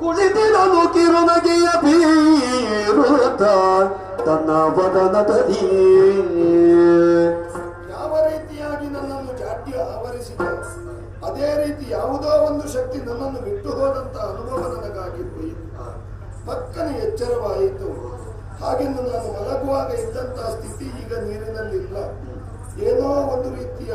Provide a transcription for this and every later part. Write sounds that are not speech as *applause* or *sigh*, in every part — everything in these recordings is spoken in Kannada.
ಕುಳಿತಿರಲು ತನ್ನ ಯಾವ ರೀತಿಯಾಗಿ ನನ್ನನ್ನು ಜಾಟ್ಯ ಆವರಿಸಿದ, ಅದೇ ರೀತಿ ಯಾವುದೋ ಒಂದು ಶಕ್ತಿ ನನ್ನನ್ನು ಬಿಟ್ಟು ಹೋದಂತ ಅನುಭವ ನನಗಾಗಿತ್ತು ಪಕ್ಕನೆ ಎಚ್ಚರವಾಯಿತು. ಹಾಗೆಂದು ನಾನು ಮಲಗುವಾಗ ಇದ್ದಂತಹ ಸ್ಥಿತಿ ಈಗ ನೀರಿನಲ್ಲಿಲ್ಲ. ಏನೋ ಒಂದು ರೀತಿಯ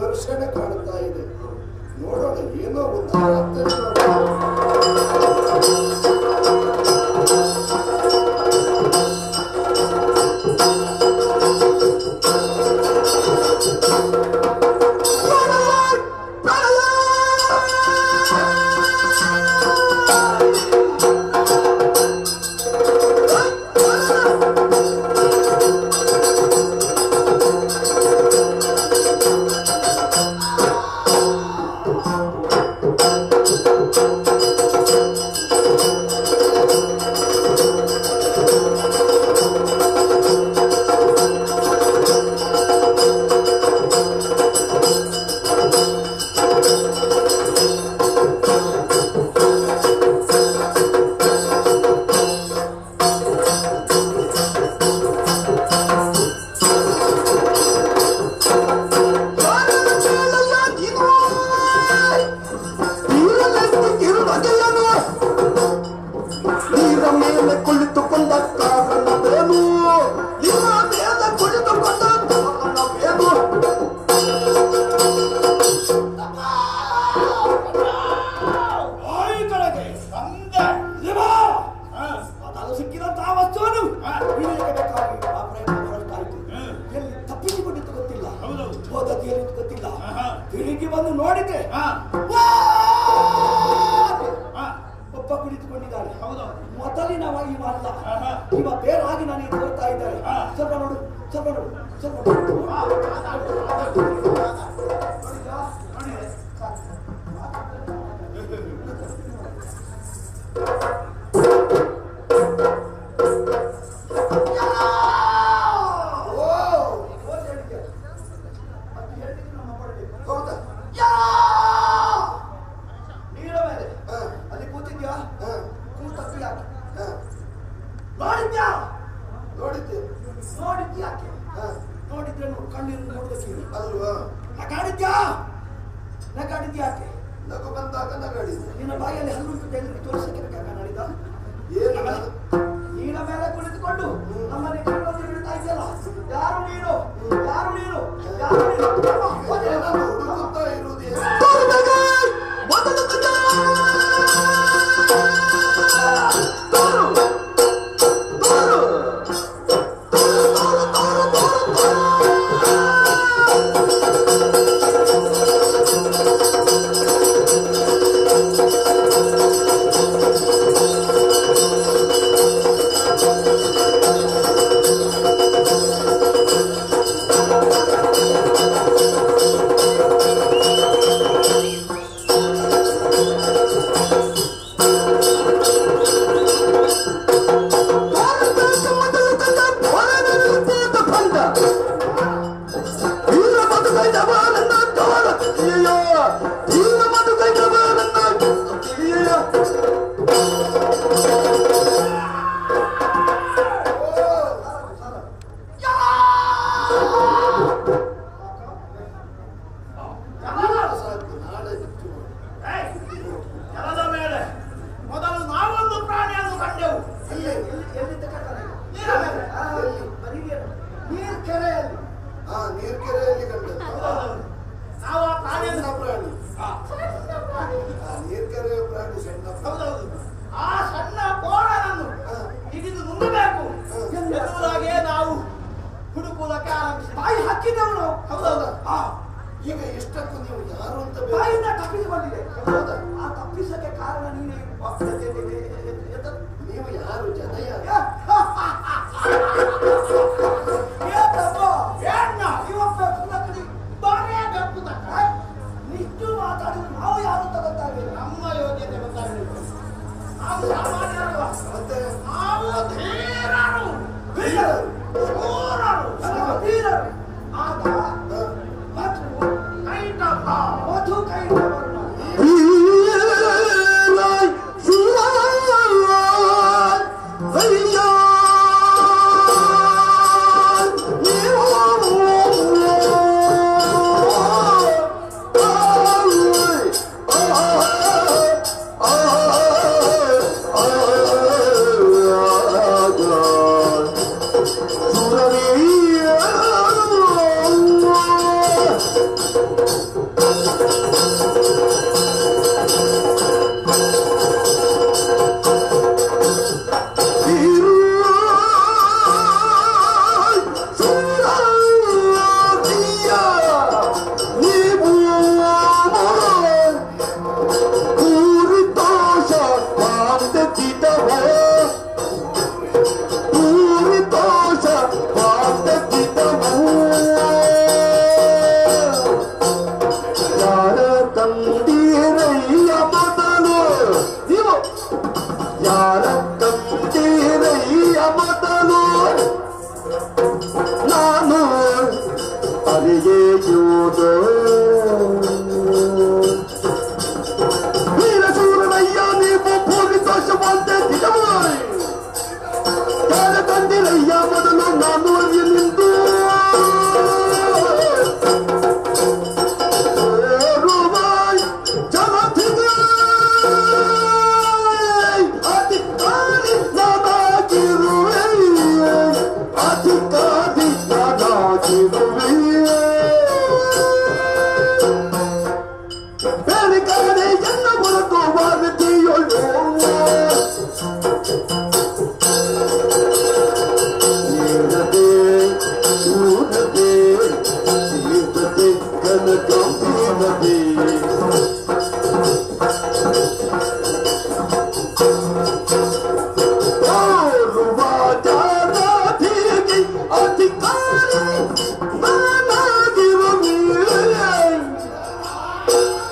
ಘರ್ಷಣೆ ಕಾಣ್ತಾ ಇದೆ. ನೋಡೋಣ, ಏನೋ ಒಂದು ನೋಡಿದ್ರೆ ಒಬ್ಬ ಕುಳಿತುಕೊಂಡಿದ್ದಾನೆ ಮೊದಲಿನವ ಇವ ಅಲ್ಲ ಇವ ಬೇರಾಗಿ ಹಾಕಿದವನು ಆ ಈಗ ಎಷ್ಟಕ್ಕೂ ನೀವು ಯಾರು ಅಂತ ಬಾಯಿಂದ ತಪ್ಪಿಸಿಕೊಂಡಿದೆ ಬಂದಿದೆ. ಆ ತಪ್ಪಿಸಕ್ಕೆ ಕಾರಣ ನೀನೇ ನೀವು ಯಾರು ಜನ ಯಾರು ಸಾಮಾನ್ಯರು. ನಾವು ಧೀರರು.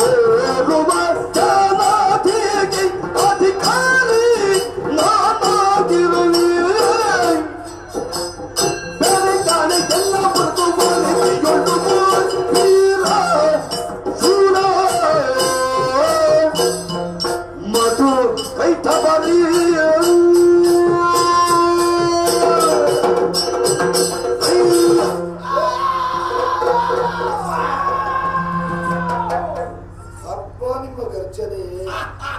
Oh, my God. ha *laughs* ha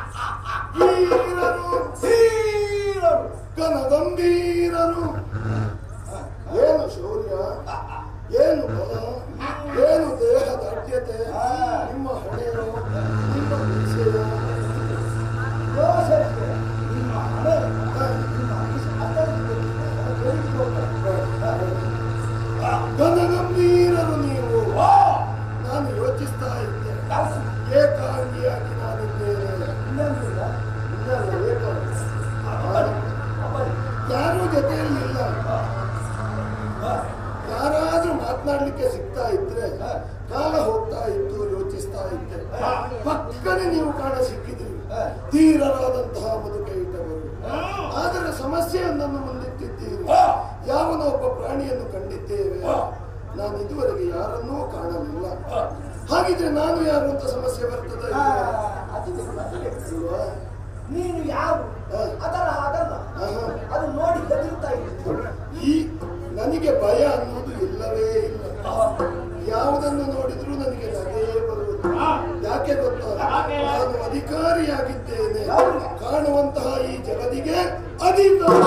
ಹಾಗಿದ್ರೆ ನಾನು ಯಾರು ಅಂತ ಸಮಸ್ಯೆ ಬರ್ತದೆ? ನೀನು ಯಾರು? ಅದರ ಆಗಲ್ಲ. ಅದು ನೋಡಿ ಕದಿರ್ತಾ ಇತ್ತು ಈ ನನಗೆ ಭಯ ಅನ್ನೋದು ಇಲ್ಲವೇ ಇಲ್ಲ. ಯಾವುದನ್ನು ನೋಡಿದ್ರೂ ನನಗೆ ನಗೆಯೇ ಬರುವುದು. ಯಾಕೆ ಗೊತ್ತಾ? ನಾನು ಅಧಿಕಾರಿಯಾಗಿದ್ದೇನೆ. ಕಾಣುವಂತಹ ಈ ಜಗದಿಗೆ ಅಧಿಕಾರ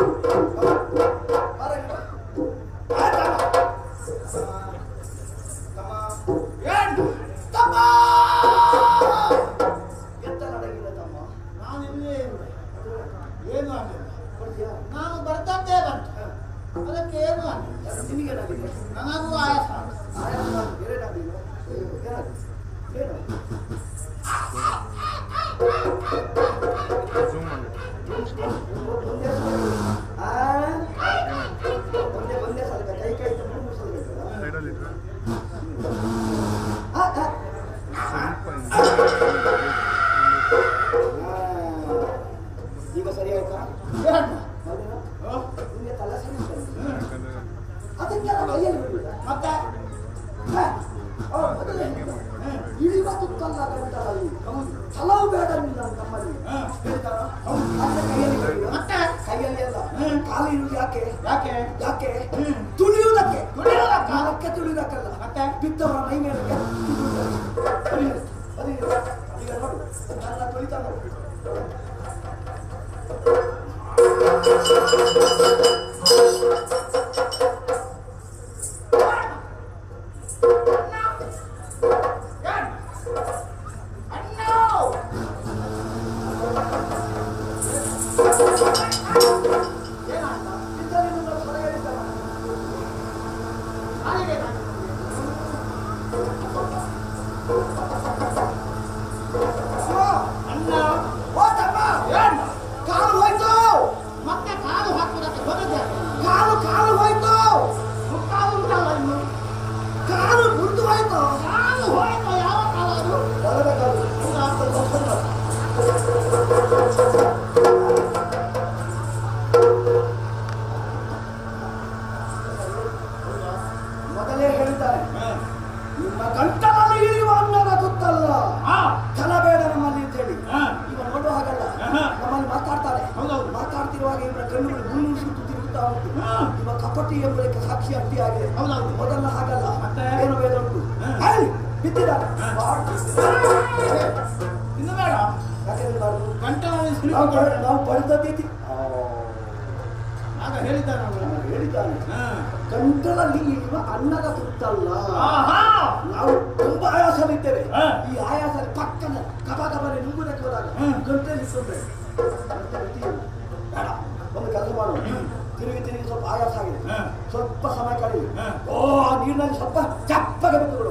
Vamos. ಯಾಕೆ? ಯಾಕೆ? ಯಾಕೆ? ತುಳಿಯುವುದಕ್ಕೆ. ತುಳಿಯೋದಕ್ಕೆ ಮರಕ್ಕೆ ತುಳಿಯುವುದಕ್ಕಲ್ಲ ಮತ್ತೆ? ಬಿದ್ದವರ ಮೈ ಮೇಲೆ ಈಗ ನೋಡಿ ಕಂಠ ನಾವು ಪಡೆದದ್ದೈತಿ ಆಗ ಹೇಳಿದ್ದಾನೆ ಅವನು ಹೇಳಿದ್ದಾನೆ ಅನ್ನದ ತುತ್ತಲ್ಲ. ನಾವು ತುಂಬಾ ಆಯಾಸವಿದ್ದೇವೆ. ಈ ಆಯಾಸ ಪಕ್ಕದ ಕಬ ನುಂಗುದಕ್ಕೆ ಹೋದಾಗ ಗಂಟೆಯಲ್ಲಿ ತೊಂದರೆ ಒಂದು ಕೆಲಸ ಮಾಡು. ತಿರುಗಿ ತಿರುಗಿ ಸ್ವಲ್ಪ ಆಯಾಸ ಆಗಿದೆ. ಸ್ವಲ್ಪ ಸಮಯ ಕಳೆಯಿರಿ. ಓ ನೀರಿನಲ್ಲಿ ಸ್ವಲ್ಪ ಚಪ್ಪಗೆ ಬಿಟ್ಟುಗಳು